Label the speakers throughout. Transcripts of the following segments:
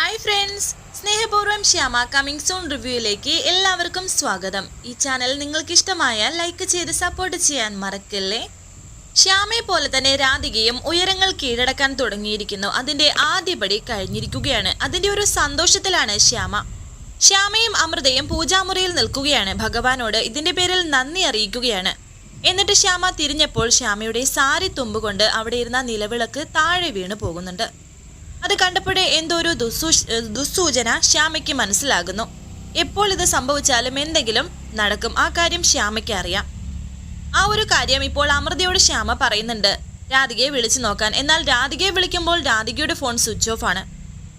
Speaker 1: Hi friends സ്നേഹപൂർവം Shyama coming soon റിവ്യൂയിലേക്ക് എല്ലാവർക്കും സ്വാഗതം. ഈ ചാനൽ നിങ്ങൾക്ക് ഇഷ്ടമായാൽ ലൈക്ക് ചെയ്ത് സപ്പോർട്ട് ചെയ്യാൻ മറക്കല്ലേ? ശ്യാമയെ പോലെ തന്നെ രാധികയും ഉയരങ്ങൾ കീഴടക്കാൻ തുടങ്ങിയിരിക്കുന്നു. അതിന്റെ ആദ്യപടി കഴിഞ്ഞിരിക്കുകയാണ്. അതിന്റെ ഒരു സന്തോഷത്തിലാണ് ശ്യാമ. ശ്യാമയും അമൃതയും പൂജാമുറിയിൽ നിൽക്കുകയാണ്. ഭഗവാനോട് ഇതിന്റെ പേരിൽ നന്ദി അറിയിക്കുകയാണ്. എന്നിട്ട് ശ്യാമ തിരിഞ്ഞപ്പോൾ ശ്യാമയുടെ സാരി തുമ്പുകൊണ്ട് അവിടെ ഇരുന്ന നിലവിളക്ക് താഴെ വീണു പോകുന്നുണ്ട്. അത് കണ്ടപ്പോഴേ എന്തോ ഒരു ദുസ്സൂ ദുസ്സൂചന ശ്യാമയ്ക്ക് മനസ്സിലാകുന്നു. എപ്പോൾ ഇത് സംഭവിച്ചാലും എന്തെങ്കിലും നടക്കും. ആ കാര്യം ശ്യാമയ്ക്ക് അറിയാം. ആ ഒരു കാര്യം ഇപ്പോൾ അമൃതയോട് ശ്യാമ പറയുന്നുണ്ട്. രാധികയെ വിളിച്ചു നോക്കാൻ. എന്നാൽ രാധികയെ വിളിക്കുമ്പോൾ രാധികയുടെ ഫോൺ സ്വിച്ച് ഓഫ് ആണ്.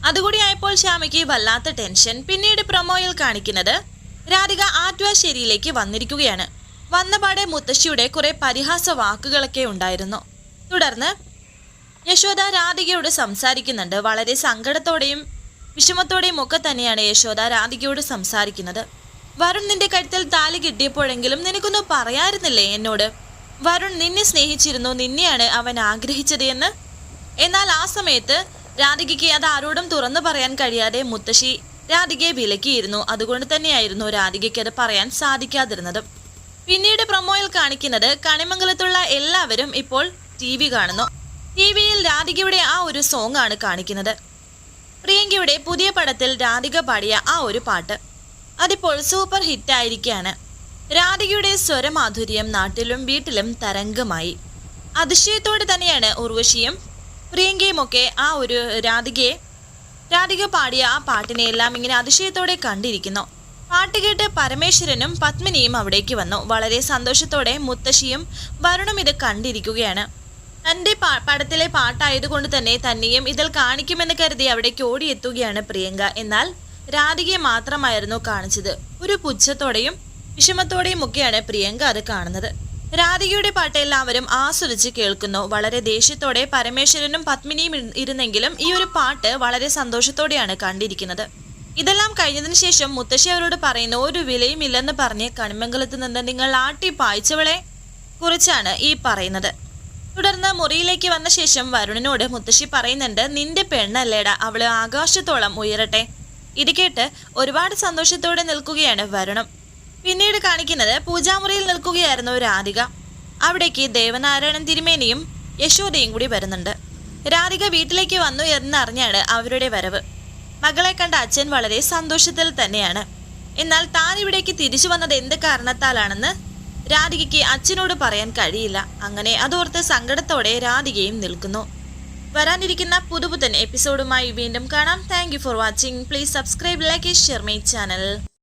Speaker 1: അതുകൂടി ആയപ്പോൾ ശ്യാമയ്ക്ക് വല്ലാത്ത ടെൻഷൻ. പിന്നീട് പ്രൊമോയിൽ കാണിക്കുന്നത് രാധിക ആറ്റുവാശ്ശേരിയിലേക്ക് വന്നിരിക്കുകയാണ്. വന്നപാടെ മുത്തശ്ശിയുടെ കുറെ പരിഹാസ വാക്കുകളൊക്കെ ഉണ്ടായിരുന്നു. തുടർന്ന് യശോദ രാധികയോട് സംസാരിക്കുന്നുണ്ട്. വളരെ സങ്കടത്തോടെയും വിഷമത്തോടെയും ഒക്കെ തന്നെയാണ് യശോദ രാധികയോട് സംസാരിക്കുന്നത്. വരുൺ നിന്റെ കഴുത്തിൽ താലി കിട്ടിയപ്പോഴെങ്കിലും നിനക്കൊന്നും പറയാറുന്നില്ലേ എന്നോട്? വരുൺ നിന്നെ സ്നേഹിച്ചിരുന്നു നിന്നെയാണ് അവൻ ആഗ്രഹിച്ചത് എന്ന്? എന്നാൽ ആ സമയത്ത് രാധികയ്ക്ക് അത് ആരോടും തുറന്നു പറയാൻ കഴിയാതെ മുത്തശ്ശി രാധികയെ വിലക്കിയിരുന്നു. അതുകൊണ്ട് തന്നെയായിരുന്നു രാധികയ്ക്ക് അത് പറയാൻ സാധിക്കാതിരുന്നത്. പിന്നീട് പ്രൊമോയിൽ കാണിക്കുന്നത് കണിമംഗലത്തുള്ള എല്ലാവരും ഇപ്പോൾ ടി കാണുന്നു. ടി വിയിൽ രാധികയുടെ ആ ഒരു സോങ് ആണ് കാണിക്കുന്നത്. പ്രിയങ്കയുടെ പുതിയ പടത്തിൽ രാധിക പാടിയ ആ ഒരു പാട്ട് അതിപ്പോൾ സൂപ്പർ ഹിറ്റ് ആയിരിക്കുകയാണ് രാധികയുടെ സ്വരമാധുര്യം നാട്ടിലും വീട്ടിലും തരംഗമായി. അതിശയത്തോടെ തന്നെയാണ് ഉർവശിയും പ്രിയങ്കയും ഒക്കെ ആ ഒരു രാധികയെ രാധിക പാടിയ ആ പാട്ടിനെ എല്ലാം ഇങ്ങനെ അതിശയത്തോടെ കണ്ടിരിക്കുന്നു. പാട്ട് കേട്ട് പരമേശ്വരനും പത്മിനിയും അവിടേക്ക് വന്നു. വളരെ സന്തോഷത്തോടെ മുത്തശ്ശിയും വരുണും ഇത് കണ്ടിരിക്കുകയാണ്. തന്റെ പടത്തിലെ പാട്ടായതുകൊണ്ട് തന്നെ തന്നെയും ഇതിൽ കാണിക്കുമെന്ന് കരുതി അവിടേക്ക് ഓടിയെത്തുകയാണ് പ്രിയങ്ക. എന്നാൽ രാധികയെ മാത്രമായിരുന്നു കാണിച്ചത്. ഒരു പുച്ഛത്തോടെയും വിഷമത്തോടെയും ഒക്കെയാണ് പ്രിയങ്ക അത് കാണുന്നത്. രാധികയുടെ പാട്ട് എല്ലാവരും ആസ്വദിച്ച് കേൾക്കുന്നു. വളരെ ദേഷ്യത്തോടെ പരമേശ്വരനും പത്മിനിയും ഇരുന്നെങ്കിലും ഈ ഒരു പാട്ട് വളരെ സന്തോഷത്തോടെയാണ് കണ്ടിരിക്കുന്നത്. ഇതെല്ലാം കഴിഞ്ഞതിന് ശേഷം മുത്തശ്ശി അവരോട് പറയുന്ന ഒരു വിലയും ഇല്ലെന്ന് പറഞ്ഞ് കണിമംഗലത്ത് നിന്ന് നിങ്ങൾ ആട്ടി പായിച്ചവളെ കുറിച്ചാണ് ഈ പറയുന്നത്. തുടർന്ന് മുറിയിലേക്ക് വന്ന ശേഷം വരുണിനോട് മുത്തശ്ശി പറയുന്നുണ്ട് നിന്റെ പെണ്ണല്ലേടാ അവൾ ആകാശത്തോളം ഉയരട്ടെ. ഇത് കേട്ട് ഒരുപാട് സന്തോഷത്തോടെ നിൽക്കുകയാണ് വരുണം. പിന്നീട് കാണിക്കുന്നത് പൂജാമുറിയിൽ നിൽക്കുകയായിരുന്നു രാധിക. അവിടേക്ക് ദേവനാരായണൻ തിരുമേനിയും യശോദയും കൂടി വരുന്നുണ്ട്. രാധിക വീട്ടിലേക്ക് വന്നു എന്നറിഞ്ഞാണ് അവരുടെ വരവ്. മകളെ കണ്ട അച്ഛൻ വളരെ സന്തോഷത്തിൽ തന്നെയാണ്. എന്നാൽ താൻ ഇവിടേക്ക് തിരിച്ചു വന്നത് എന്ത് കാരണത്താലാണെന്ന് രാധികയ്ക്ക് അച്ഛനോട് പറയാൻ കഴിയില്ല. അങ്ങനെ അതോർത്ത് സങ്കടത്തോടെ രാധികയും നിൽക്കുന്നു. വരാനിരിക്കുന്ന പുതുപുത്തൻ എപ്പിസോഡുമായി വീണ്ടും കാണാം. Thank for watching please subscribe like share my channel